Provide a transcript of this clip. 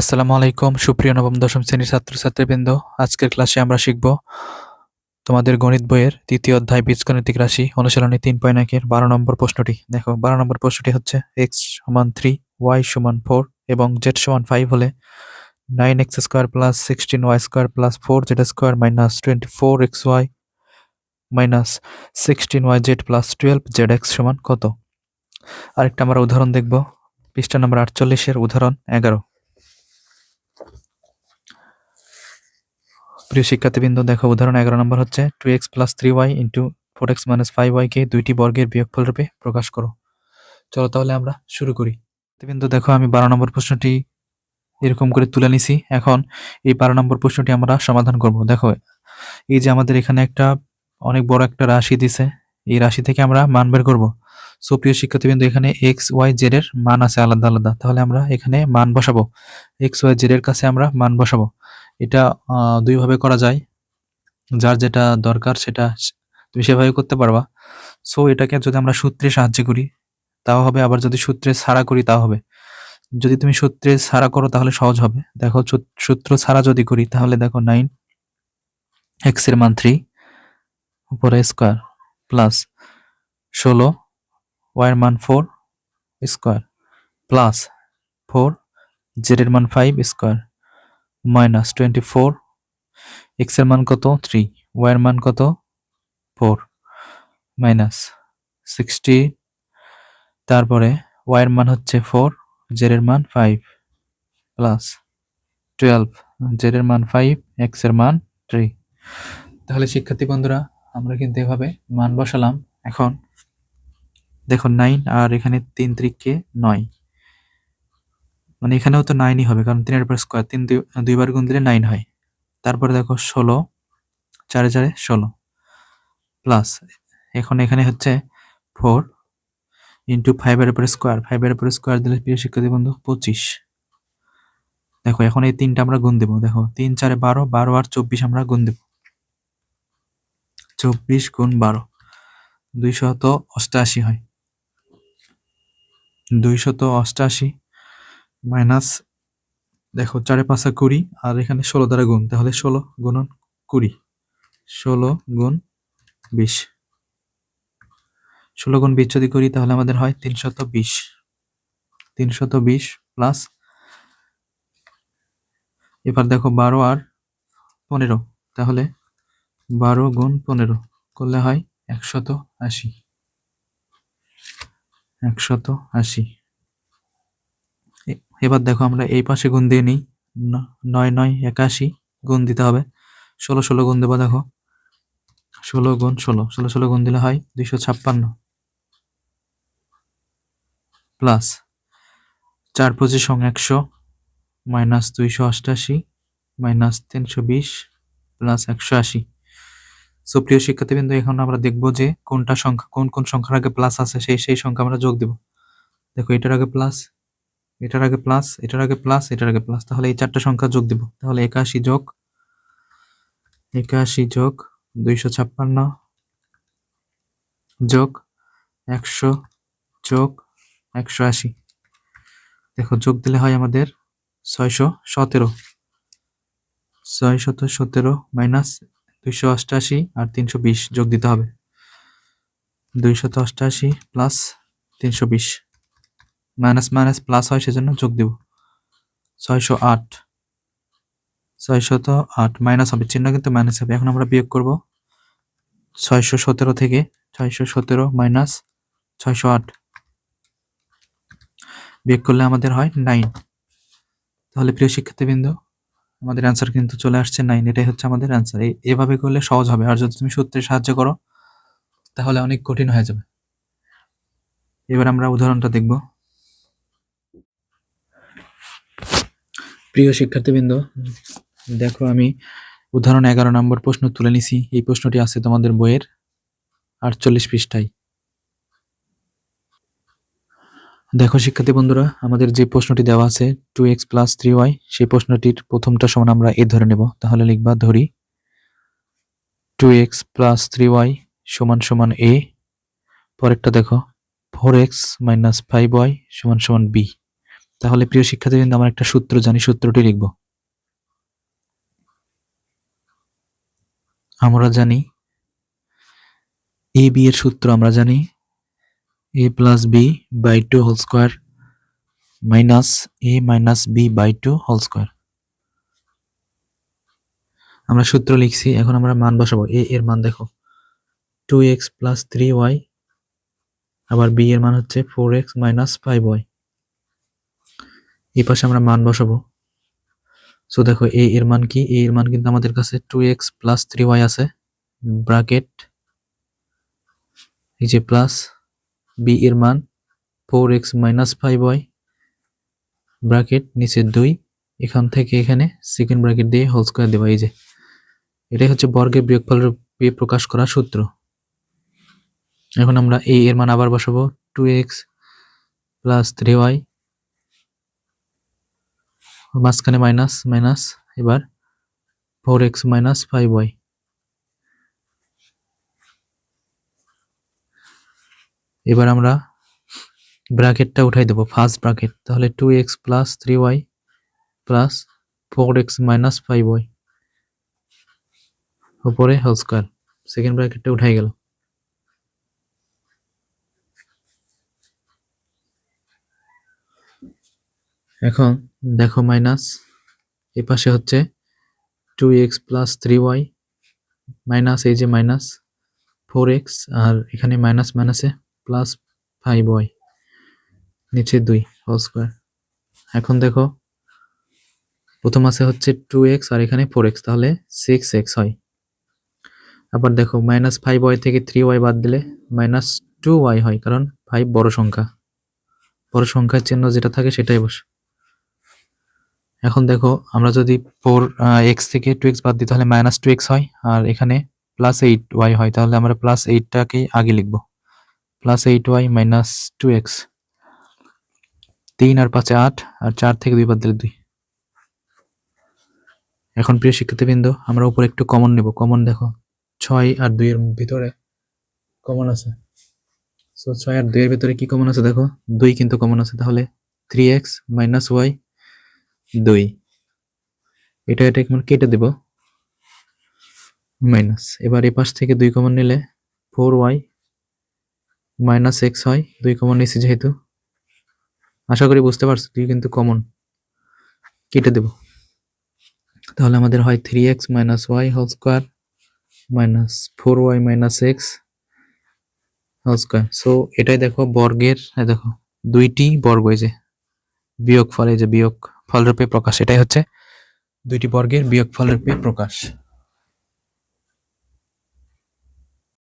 আসসালামু আলাইকুম, সুপ্রিয় নবম, দশম শ্রেণির ছাত্রছাত্রীবৃন্দ। আজকের ক্লাসে আমরা শিখব তোমাদের গণিত বইয়ের তৃতীয় অধ্যায় বীজগণিতিক রাশি, অনুশীলনী তিন পয়েন্ট একের বারো নম্বর প্রশ্নটি। দেখো, বারো নম্বর প্রশ্নটি হচ্ছে এক্স সমান থ্রি ওয়াই সমান ফোর এবং জেড সমান ফাইভ হলে nine x square plus sixteen y square plus four z square minus twenty four x y minus sixteen y z plus twelve z x সমান কত? আরেকটা আমরা উদাহরণ দেখব, পৃষ্ঠা নম্বর আটচল্লিশের উদাহরণ এগারো। প্রিয় শিক্ষার্থীবৃন্দ, দেখো উদাহরণ এগারো নম্বর হচ্ছে two x plus three y into four x minus five ওয়াইকে দুইটি বর্গের বিয়োগফল রূপে প্রকাশ করো। চলো তাহলে আমরা শুরু করি। বিন্দু দেখো আমি বারো নম্বর প্রশ্নটি এরকম করে তুলে নিছি। এখন এই বারো নম্বর প্রশ্নটি আমরা সমাধান করব। দেখো, এই যে আমাদের এখানে একটা অনেক বড় একটা রাশি দিছে, এই রাশি থেকে আমরা মান বের করব। সো প্রিয় শিক্ষার্থীবৃন্দ, এখানে এক্স ওয়াই জেড এর মান আছে আলাদা আলাদা। তাহলে আমরা এখানে মান বসাবো। এক্স ওয়াই জেড এর কাছে আমরা মান বসাবো। এটা দুইভাবে করা যায়। যার যেটা দরকার সেটা তুমি সেভাবে করতে পারবা। সো এটাকে যদি আমরা সূত্রে সাহায্য করি, তাও হবে। আবার যদি সূত্রে ছাড়া করি, তাও হবে। যদি তুমি সূত্রে ছাড়া করো, তাহলে সহজ হবে। দেখো সূত্র ছাড়া যদি করি, তাহলে দেখো নাইন এক্সের মান থ্রি উপরে স্কোয়ার প্লাস ষোলো ওয়াই এর মান four square plus four z এর মান five square minus twenty four এক্সের মান কত? থ্রি ওয়াই এর মান কত? ফোর মাইনাস সিক্সটি তারপরে ওয়াই এর মান হচ্ছে ফোর জেড এর মান ফাইভ প্লাস টুয়েলভ জেড এর মান ফাইভ এক্সের মান থ্রি তাহলে শিক্ষার্থী বন্ধুরা, আমরা কিন্তু এভাবে মান বসালাম। এখন দেখো নাইন আর এখানে তিন ত্রিককে নয়। মানে এখানেও তো নাইনই হবে, কারণ তিনের উপর স্কোয়ার তিন দুই- দুইবার গুণ দিলে নাইন হয়। তারপরে দেখো ষোলো, চারে চারে ষোলো। প্লাস এখন এখানে হচ্ছে ফোর ইন্টু ফাইভের উপরে স্কোয়ার ফাইভের উপরে স্কোয়ার দিলে প্রিয় শিক্ষার্থী বন্ধু পঁচিশ। দেখো এখন এই তিনটা আমরা গুণ দেবো, দেখো তিন, চারে বারো বারো আর চব্বিশ আমরা গুণ দেব। চব্বিশ গুণ বারো, দুইশত অষ্টাশি হয়। দুইশত অষ্টাশি মাইনাস, দেখো, চারে পাঁচা কুড়ি, আর এখানে ষোলো দ্বারা গুণ, তাহলে ষোলো গুণন কুড়ি, ষোলো গুণ বিশ। ষোলো গুণ বিশ যদি করি, তাহলে আমাদের হয় তিনশত বিশ। তিনশত বিশ প্লাস, এবার দেখো বারো আর পনেরো, তাহলে বারো গুণ পনেরো, করলে হয় একশত আশি। একশত আশি। এবার দেখো আমরা এই পাশে গুণ দিয়ে নিই। নয় নয়, একাশি গুণ দিতে হবে। ষোলো ষোলো গুণ দেবো, দেখো। ষোলো গুণ ষোলো ষোলো ষোলো গুণ দিলে হয় দুইশো ছাপ্পান্ন। প্লাস চার পঁচিশ সং একশো, মাইনাস দুইশো অষ্টাশি, মাইনাস তিনশো বিশ, প্লাস একশো আশি। সো প্রিয় শিক্ষার্থীবৃন্দ, এখন আমরা দেখব যে কোনটা সংখ্যা, কোন কোন সংখ্যার আগে প্লাস আছে, সেই সেই সংখ্যা আমরা যোগ দেব। দেখো, এটার আগে প্লাস এটার আগে প্লাস এটার আগে প্লাস এটার আগে প্লাস তাহলে এই চারটা সংখ্যা যোগ দেব। তাহলে একাশি যোগ একাশি যোগ, দুইশো ছাপ্পান্ন যোগ, একশো যোগ, একশো আশি। দেখো, যোগ দিলে হয় আমাদের ছয়শো সতেরো। ছয়শত সতেরো মাইনাস দুইশো অষ্টাশি আর তিনশো বিশ যোগ দিতে হবে। দুইশত অষ্টাশি প্লাস তিনশো বিশ। মাইনাস মাইনাস প্লাস হয় সেজন্য যোগ দেব। ছয়শো আট। ছয়শত আট মাইনাস হবে, চিহ্ন কিন্তু মাইনাস হবে। এখন আমরা বিয়োগ করব। ছয়শো সতেরো থেকে ছয়শো সতেরো মাইনাস ছয়শো আট। বিয়োগ করলে আমাদের হয় নাইন। তাহলে প্রিয় শিক্ষার্থীবৃন্দ আমাদের অ্যান্সার কিন্তু চলে আসছে নাইন এটাই হচ্ছে আমাদের অ্যান্সার এভাবে করলে সহজ হবে। আর যদি তুমি সূত্রে সাহায্য করো, তাহলে অনেক কঠিন হয়ে যাবে। এবার আমরা উদাহরণটা দেখব। প্রিয় শিক্ষার্থীবৃন্দ, দেখো আমি উদাহরণ এগারো নম্বর প্রশ্ন তুলে নিছি। এই প্রশ্নটি আছে তোমাদের বইয়ের আটচল্লিশ পৃষ্ঠায়। দেখো শিক্ষার্থী বন্ধুরা, আমাদের যে প্রশ্নটি দেওয়া আছে two x plus three y সেই প্রশ্নটির প্রথমটা সমান আমরা এ ধরে নেব। তাহলে লিখবা ধরি two x plus three y সমান সমান এ পরেরটা দেখো four x minus five y সমান সমান বি তাহলে প্রিয় শিক্ষার্থীবৃন্দ আমরা একটা সূত্র জানি, সূত্রটি লিখব। আমরা জানি এ বি এর সূত্র আমরা জানি a plus b by two whole square minus a minus b by two whole square আমরা সূত্র লিখছি, এখন আমরা মান বসাবো। এ এর মান দেখো। Two x plus three y আবার বি এর মান হচ্ছে four x minus five y এই পাশে আমরা মান বসাবো। সো দেখো এ এর মান কি? এ এর মান কিন্তু আমাদের কাছে two x plus three y আছে ব্রাকেট এই যে প্লাস বি এর মান four x minus five y bracket নিচে দুই, এখান থেকে এখানে সেকেন্ড ব্র্যাকেট দিয়ে হোল স্কোয়ার দেওয়া, এই যে। এটাই হচ্ছে বর্গের বিয়োগফলের দিয়ে প্রকাশ করা সূত্র। এখন আমরা এ এর মান আবার বসাবো two x plus three y মাঝখানে মাইনাস মাইনাস এবার four x minus five y এবার আমরা ব্র্যাকেটটা উঠাই দেবো ফার্স্ট ব্র্যাকেট তাহলে two x plus three y plus four x minus five y উপরে হোল স্কোয়ার সেকেন্ড ব্র্যাকেটটা উঠাই গেল। এখন দেখো মাইনাস এ পাশে হচ্ছে two x plus three y minus এই যে মাইনাস ফোর এক্স আর এখানে মাইনাস মাইনাসে প্লাস ফাইভ ওয়াই নিচে দুই হোল স্কোয়ার এখন দেখো, প্রথম আছে হচ্ছে টু এক্স আর এখানে ফোর এক্স তাহলে সিক্স এক্স হয়। আবার দেখো মাইনাস ফাইভ ওয়াই থেকে থ্রি ওয়াই বাদ দিলে মাইনাস টু ওয়াই হয়, কারণ ফাইভ বড় সংখ্যা। বড় সংখ্যার চিহ্ন যেটা থাকে সেটাই বসে। এখন দেখো, আমরা যদি ফোর এক্স থেকে টু এক্স বাদ দিই, তাহলে মাইনাস টু এক্স হয়, আর এখানে প্লাস এইট ওয়াই হয়, তাহলে আমরা প্লাস এইটটাকেই আগে লিখব। Plus eight y minus two x তিন আর পাঁচে আট আর চার থেকে দুই বাদ দিলে দুই। এখন প্রিয় শিক্ষার্থীবৃন্দ, আমরা উপরে একটু কমন নেব। কমন দেখো, ছয় আর দুইয়ের ভিতরে কমন আছে। সো ছয় আর দুইয়ের ভিতরে কি কমন আছে দেখো? দুই কিন্তু কমন আছে। তাহলে থ্রি এক্স মাইনাস ওয়াই দুই। এটা এটা একবার কেটে দেব। মাইনাস এবার এই পাশ থেকে দুই কমন নিলে ফোর ওয়াই মাইনাস এক্স হয়, দুই কমন নিয়েছি যেহেতু। আশা করি বুঝতে পারছ, দুই কিন্তু কমন। কেটে দেব। তাহলে আমাদের হয় three x minus y whole square minus four y minus x whole square so এটাই দেখো বর্গের দেখো, দুইটি বর্গ এই যে বিয়োগ ফল এই যে বিয়োগ ফলরূপে প্রকাশ, এটাই হচ্ছে দুইটি বর্গের বিয়োগ ফলরূপে প্রকাশ।